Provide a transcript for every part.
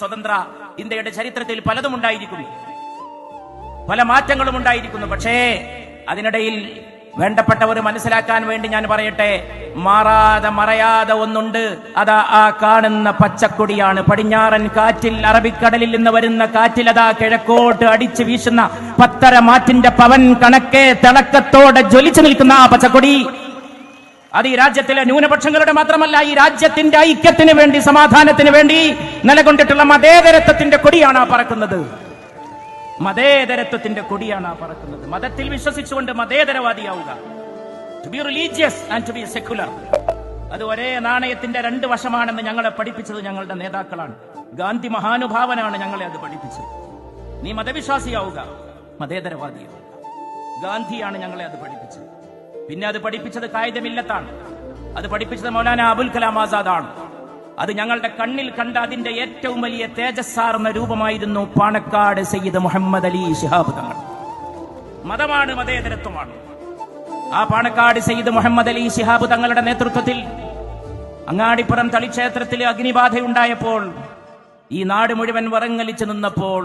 സ്വതന്ത്ര ഇന്ത്യയുടെ ചരിത്രത്തിൽ പലതും ഉണ്ടായിരിക്കുന്നു. പല മാറ്റങ്ങളും ഉണ്ടായിരിക്കുന്നു. പക്ഷേ അതിനിടയിൽ വേണ്ടപ്പെട്ടവർ മനസ്സിലാക്കാൻ വേണ്ടി ഞാൻ പറയട്ടെ മാറാതെ മറയാതെ ഒന്നുണ്ട്. അതാ ആ കാണുന്ന പച്ചക്കൊടിയാണ്. പടിഞ്ഞാറൻ കാറ്റിൽ അറബിക്കടലിൽ നിന്ന് വരുന്ന കാറ്റിൽ അതാ കിഴക്കോട്ട് അടിച്ചു വീശുന്ന പത്തര മാറ്റിന്റെ പവൻ കണക്കെ തിളക്കത്തോടെ ജ്വലിച്ചു നിൽക്കുന്ന ആ പച്ചക്കൊടി. അത് ഈ രാജ്യത്തിലെ ന്യൂനപക്ഷങ്ങളുടെ മാത്രമല്ല ഈ രാജ്യത്തിന്റെ ഐക്യത്തിന് വേണ്ടി സമാധാനത്തിന് വേണ്ടി നിലകൊണ്ടിട്ടുള്ള മതേതരത്വത്തിന്റെ കൊടിയാണ് ആ പറക്കുന്നത്. മതേതരത്വത്തിന്റെ കൊടിയാണ് ആ പറക്കുന്നത്. മതത്തിൽ വിശ്വസിച്ചുകൊണ്ട് മതേതരവാദിയാവുക. To be religious and to be secular അത് ഒരേ നാണയത്തിന്റെ രണ്ട് വശമാണെന്ന് ഞങ്ങളെ പഠിപ്പിച്ചത് ഞങ്ങളുടെ നേതാക്കളാണ്. ഗാന്ധി മഹാനുഭാവനാണ് ഞങ്ങളെ അത് പഠിപ്പിച്ചത്. നീ മതവിശ്വാസിയാവുക മതേതരവാദിയാവുക. ഗാന്ധിയാണ് ഞങ്ങളെ അത് പഠിപ്പിച്ചത്. പിന്നെ അത് പഠിപ്പിച്ചത് കായികമില്ലത്താണ്. അത് പഠിപ്പിച്ചത് മൗലാന അബുൽ കലാം ആസാദാണ്. അത് ഞങ്ങളുടെ കണ്ണിൽ കണ്ട അതിന്റെ ഏറ്റവും വലിയ തേജസ്സാർന്ന രൂപമായിരുന്നു പാണക്കാട് സയ്യിദ് മുഹമ്മദ് അലി ശിഹാബ് തങ്ങൾ. മതമാണ് മതേതരത്വമാണ്. ആ പാണക്കാട് സയ്യിദ് മുഹമ്മദ് അലി ശിഹാബ് തങ്ങളുടെ നേതൃത്വത്തിൽ അങ്ങാടിപ്പുറം തളിക്ഷേത്രത്തിൽ അഗ്നിബാധയുണ്ടായപ്പോൾ ഈ നാട് മുഴുവൻ വറങ്ങലിച്ചു നിന്നപ്പോൾ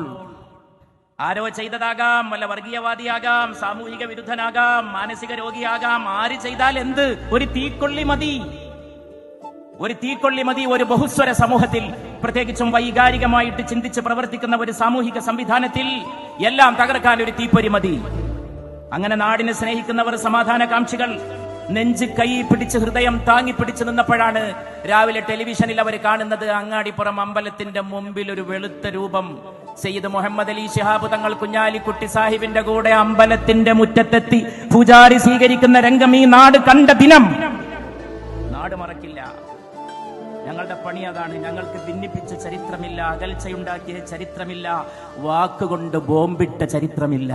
ആരോ ചെയ്തതാകാം വല്ല വർഗീയവാദിയാകാം സാമൂഹിക വിരുദ്ധനാകാം മാനസിക രോഗിയാകാം ആര് ചെയ്താൽ എന്ത്? ഒരു തീക്കൊള്ളി മതി. ഒരു തീക്കൊള്ളി മതി ഒരു ബഹുസ്വര സമൂഹത്തിൽ. പ്രത്യേകിച്ചും വൈകാരികമായിട്ട് ചിന്തിച്ച് പ്രവർത്തിക്കുന്ന ഒരു സാമൂഹിക സംവിധാനത്തിൽ എല്ലാം തകർക്കാൻ ഒരു തീപ്പൊരി മതി. അങ്ങനെ നാടിനെ സ്നേഹിക്കുന്നവർ സമാധാനകാംക്ഷികൾ നെഞ്ച് കൈ പിടിച്ച് ഹൃദയം താങ്ങി പിടിച്ചു നിന്നപ്പോഴാണ് രാവിലെ ടെലിവിഷനിൽ അവർ കാണുന്നത് അങ്ങാടിപ്പുറം അമ്പലത്തിന്റെ മുമ്പിൽ ഒരു വെളുത്ത രൂപം. സയ്യിദ് മുഹമ്മദ് അലി ഷിഹാബ് തങ്ങൾ കുഞ്ഞാലിക്കുട്ടി സാഹിബിന്റെ കൂടെ അമ്പലത്തിന്റെ മുറ്റത്തെത്തി പൂജാരി സ്വീകരിക്കുന്ന രംഗം ഈ നാട് കണ്ട ദിനം. നാട് മറക്കില്ല. ഞങ്ങളുടെ പണി അതാണ്. ഞങ്ങൾക്ക് ഭിന്നിപ്പിച്ച ചരിത്രമില്ല അകൽച്ചയുണ്ടാക്കിയ ചരിത്രമില്ല വാക്കുകൊണ്ട് ബോംബിട്ട ചരിത്രമില്ല.